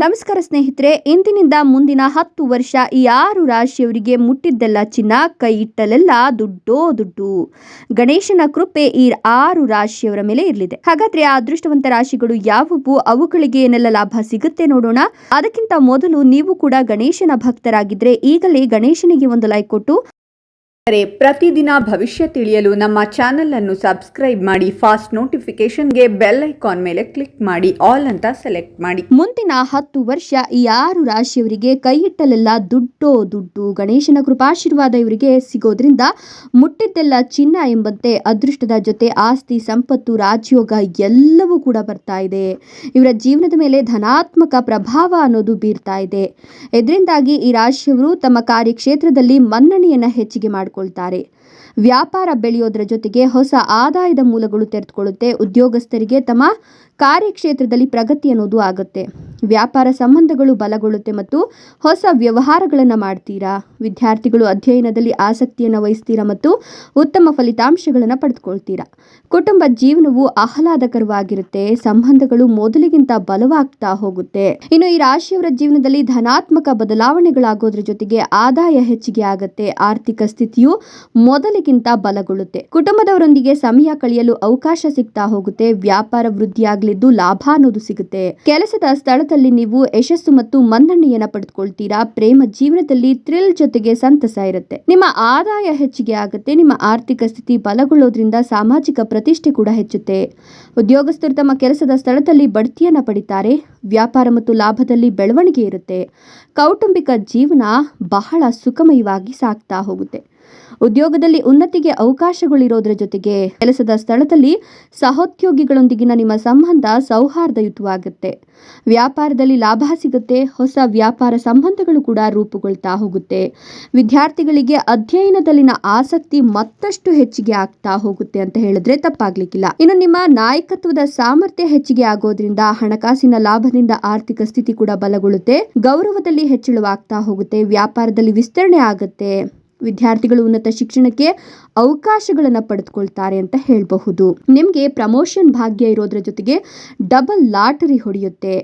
ನಮಸ್ಕಾರ ಸ್ನೇಹಿತರೆ, ಇಂದಿನಿಂದ ಮುಂದಿನ ಹತ್ತು ವರ್ಷ ಈ ಆರು ರಾಶಿಯವರಿಗೆ ಮುಟ್ಟಿದ್ದೆಲ್ಲ ಚಿನ್ನ, ಕೈ ಇಟ್ಟಲೆಲ್ಲ ದುಡ್ಡೋ ದುಡ್ಡು. ಗಣೇಶನ ಕೃಪೆ ಈ ಆರು ರಾಶಿಯವರ ಮೇಲೆ ಇರಲಿದೆ. ಹಾಗಾದ್ರೆ ಆ ಅದೃಷ್ಟವಂತ ರಾಶಿಗಳು ಯಾವುವು? ಅವುಗಳಿಗೆ ಏನೆಲ್ಲ ಲಾಭ ಸಿಗುತ್ತೆ ನೋಡೋಣ. ಅದಕ್ಕಿಂತ ಮೊದಲು ನೀವು ಕೂಡ ಗಣೇಶನ ಭಕ್ತರಾಗಿದ್ರೆ ಈಗಲೇ ಗಣೇಶನಿಗೆ ಒಂದು ಲೈಕ್ ಕೊಟ್ಟು ಪ್ರತಿದಿನ ಭವಿಷ್ಯ ತಿಳಿಯಲು ನಮ್ಮ ಚಾನೆಲ್ ಅನ್ನು ಸಬ್ಸ್ಕ್ರೈಬ್ ಮಾಡಿ, ಫಾಸ್ಟ್ ನೋಟಿಫಿಕೇಶನ್ಗೆ ಬೆಲ್ ಐಕಾನ್ ಮೇಲೆ ಕ್ಲಿಕ್ ಮಾಡಿ, ಆಲ್ ಅಂತ ಸೆಲೆಕ್ಟ್ ಮಾಡಿ. ಮುಂದಿನ ಹತ್ತು ವರ್ಷ ಈ ಆರು ರಾಶಿಯವರಿಗೆ ಕೈ ಇಟ್ಟಲೆಲ್ಲ ದುಡ್ಡೋ ದುಡ್ಡು. ಗಣೇಶನ ಕೃಪಾಶೀರ್ವಾದ ಇವರಿಗೆ ಸಿಗೋದ್ರಿಂದ ಮುಟ್ಟಿದ್ದೆಲ್ಲ ಚಿನ್ನ ಎಂಬಂತೆ ಅದೃಷ್ಟದ ಜೊತೆ ಆಸ್ತಿ, ಸಂಪತ್ತು, ರಾಜಯೋಗ ಎಲ್ಲವೂ ಕೂಡ ಬರ್ತಾ ಇದೆ. ಇವರ ಜೀವನದ ಮೇಲೆ ಧನಾತ್ಮಕ ಪ್ರಭಾವ ಅನ್ನೋದು ಬೀರ್ತಾ ಇದೆ. ಇದರಿಂದಾಗಿ ಈ ರಾಶಿಯವರು ತಮ್ಮ ಕಾರ್ಯಕ್ಷೇತ್ರದಲ್ಲಿ ಮನ್ನಣೆಯನ್ನು ಹೆಚ್ಚಿಗೆ ಮಾಡಿಕೊಳ್ತಾರೆ ವ್ಯಾಪಾರ ಬೆಳೆಯೋದ್ರ ಜೊತೆಗೆ ಹೊಸ ಆದಾಯದ ಮೂಲಗಳು ತೆರೆದುಕೊಳ್ಳುತ್ತೆ. ಉದ್ಯೋಗಸ್ಥರಿಗೆ ತಮ್ಮ ಕಾರ್ಯಕ್ಷೇತ್ರದಲ್ಲಿ ಪ್ರಗತಿ ಅನ್ನೋದು ಆಗುತ್ತೆ. ವ್ಯಾಪಾರ ಸಂಬಂಧಗಳು ಬಲಗೊಳ್ಳುತ್ತೆ ಮತ್ತು ಹೊಸ ವ್ಯವಹಾರಗಳನ್ನು ಮಾಡ್ತೀರಾ? ವಿದ್ಯಾರ್ಥಿಗಳು ಅಧ್ಯಯನದಲ್ಲಿ ಆಸಕ್ತಿಯನ್ನು ವಹಿಸ್ತೀರಾ ಮತ್ತು ಉತ್ತಮ ಫಲಿತಾಂಶಗಳನ್ನು ಪಡೆದುಕೊಳ್ತೀರಾ? ಕುಟುಂಬ ಜೀವನವು ಆಹ್ಲಾದಕರವಾಗಿರುತ್ತೆ, ಸಂಬಂಧಗಳು ಮೊದಲಿಗಿಂತ ಬಲವಾಗ್ತಾ ಹೋಗುತ್ತೆ. ಇನ್ನು ಈ ರಾಶಿಯವರ ಜೀವನದಲ್ಲಿ ಧನಾತ್ಮಕ ಬದಲಾವಣೆಗಳಾಗೋದ್ರ ಜೊತೆಗೆ ಆದಾಯ ಹೆಚ್ಚಿಗೆ ಆಗುತ್ತೆ, ಆರ್ಥಿಕ ಸ್ಥಿತಿಯು ಮೊದಲಿಗಿಂತ ಬಲಗೊಳ್ಳುತ್ತೆ. ಕುಟುಂಬದವರೊಂದಿಗೆ ಸಮಯ ಕಳೆಯಲು ಅವಕಾಶ ಸಿಗ್ತಾ ಹೋಗುತ್ತೆ, ವ್ಯಾಪಾರ ವೃದ್ಧಿಯಾಗಲಿದ್ದು ಲಾಭ ಅನ್ನೋದು ಸಿಗುತ್ತೆ. ಕೆಲಸದ ಸ್ಥಳದಲ್ಲಿ ನೀವು ಯಶಸ್ಸು ಮತ್ತು ಮನ್ನಣೆಯನ್ನ ಪಡೆದುಕೊಳ್ತೀರಾ? ಪ್ರೇಮ ಜೀವನದಲ್ಲಿ ಥ್ರಿಲ್ ಜೊತೆಗೆ ಸಂತಸ ಇರುತ್ತೆ. ನಿಮ್ಮ ಆದಾಯ ಹೆಚ್ಚಿಗೆ ಆಗುತ್ತೆ. ನಿಮ್ಮ ಆರ್ಥಿಕ ಸ್ಥಿತಿ ಬಲಗೊಳ್ಳೋದ್ರಿಂದ ಸಾಮಾಜಿಕ ಪ್ರತಿಷ್ಠೆ ಕೂಡ ಹೆಚ್ಚುತ್ತೆ. ಉದ್ಯೋಗಸ್ಥರು ತಮ್ಮ ಕೆಲಸದ ಸ್ಥಳದಲ್ಲಿ ಬಡ್ತಿಯನ್ನ ಪಡಿತಾರೆ. ವ್ಯಾಪಾರ ಮತ್ತು ಲಾಭದಲ್ಲಿ ಬೆಳವಣಿಗೆ ಇರುತ್ತೆ. ಕೌಟುಂಬಿಕ ಜೀವನ ಬಹಳ ಸುಖಮಯವಾಗಿ ಸಾಗ್ತಾ ಹೋಗುತ್ತೆ. ಉದ್ಯೋಗದಲ್ಲಿ ಉನ್ನತಿಗೆ ಅವಕಾಶಗಳಿರೋದ್ರ ಜೊತೆಗೆ ಕೆಲಸದ ಸ್ಥಳದಲ್ಲಿ ಸಹೋದ್ಯೋಗಿಗಳೊಂದಿಗಿನ ನಿಮ್ಮ ಸಂಬಂಧ ಸೌಹಾರ್ದಯುತವಾಗುತ್ತೆ. ವ್ಯಾಪಾರದಲ್ಲಿ ಲಾಭ ಸಿಗುತ್ತೆ, ಹೊಸ ವ್ಯಾಪಾರ ಸಂಬಂಧಗಳು ಕೂಡ ರೂಪುಗೊಳ್ತಾ ಹೋಗುತ್ತೆ. ವಿದ್ಯಾರ್ಥಿಗಳಿಗೆ ಅಧ್ಯಯನದಲ್ಲಿನ ಆಸಕ್ತಿ ಮತ್ತಷ್ಟು ಹೆಚ್ಚಿಗೆ ಆಗ್ತಾ ಹೋಗುತ್ತೆ ಅಂತ ಹೇಳಿದ್ರೆ ತಪ್ಪಾಗ್ಲಿಕ್ಕಿಲ್ಲ. ಇನ್ನು ನಿಮ್ಮ ನಾಯಕತ್ವದ ಸಾಮರ್ಥ್ಯ ಹೆಚ್ಚಿಗೆ ಆಗೋದ್ರಿಂದ ಹಣಕಾಸಿನ ಲಾಭದಿಂದ ಆರ್ಥಿಕ ಸ್ಥಿತಿ ಕೂಡ ಬಲಗೊಳ್ಳುತ್ತೆ, ಗೌರವದಲ್ಲಿ ಹೆಚ್ಚಳವಾಗ್ತಾ ಹೋಗುತ್ತೆ, ವ್ಯಾಪಾರದಲ್ಲಿ ವಿಸ್ತರಣೆ ಆಗುತ್ತೆ. ವಿದ್ಯಾರ್ಥಿಗಳು ಉನ್ನತ ಶಿಕ್ಷಣಕ್ಕೆ ಅವಕಾಶಗಳನ್ನು ಪಡೆದುಕೊಳ್ತಾರೆ ಅಂತ ಹೇಳಬಹುದು. ನಿಮಗೆ ಪ್ರಮೋಷನ್ ಭಾಗ್ಯ ಇರೋದ್ರ ಜೊತೆಗೆ ಡಬಲ್ ಲಾಟರಿ ಹೊಡೆಯುತ್ತೆ.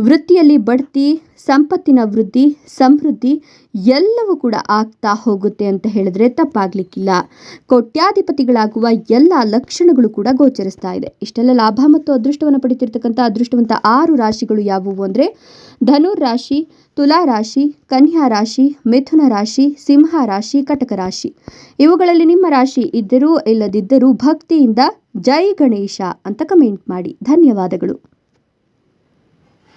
ವೃತ್ತಿಯಲ್ಲಿ ಬಡ್ತಿ ಸಂಪತ್ತಿನ ವೃದ್ಧಿ, ಸಮೃದ್ಧಿ ಎಲ್ಲವೂ ಕೂಡ ಆಗ್ತಾ ಹೋಗುತ್ತೆ ಅಂತ ಹೇಳಿದ್ರೆ ತಪ್ಪಾಗ್ಲಿಕ್ಕಿಲ್ಲ. ಕೋಟ್ಯಾಧಿಪತಿಗಳಾಗುವ ಎಲ್ಲ ಲಕ್ಷಣಗಳು ಕೂಡ ಗೋಚರಿಸ್ತಾ ಇದೆ. ಇಷ್ಟೆಲ್ಲ ಲಾಭ ಮತ್ತು ಅದೃಷ್ಟವನ್ನು ಪಡಿತಿರ್ತಕ್ಕಂಥ ಅದೃಷ್ಟವಂತ ಆರು ರಾಶಿಗಳು ಯಾವುವು ಅಂದರೆ ಧನುರ್ ರಾಶಿ ತುಲಾ ರಾಶಿ ಕನ್ಯಾ ರಾಶಿ ಮಿಥುನ ರಾಶಿ, ಸಿಂಹ ರಾಶಿ, ಕಟಕ ರಾಶಿ. ಇವುಗಳಲ್ಲಿ ನಿಮ್ಮ ರಾಶಿ ಇದ್ದರೂ ಇಲ್ಲದಿದ್ದರೂ ಭಕ್ತಿಯಿಂದ ಜೈ ಗಣೇಶ ಅಂತ ಕಮೆಂಟ್ ಮಾಡಿ. ಧನ್ಯವಾದಗಳು.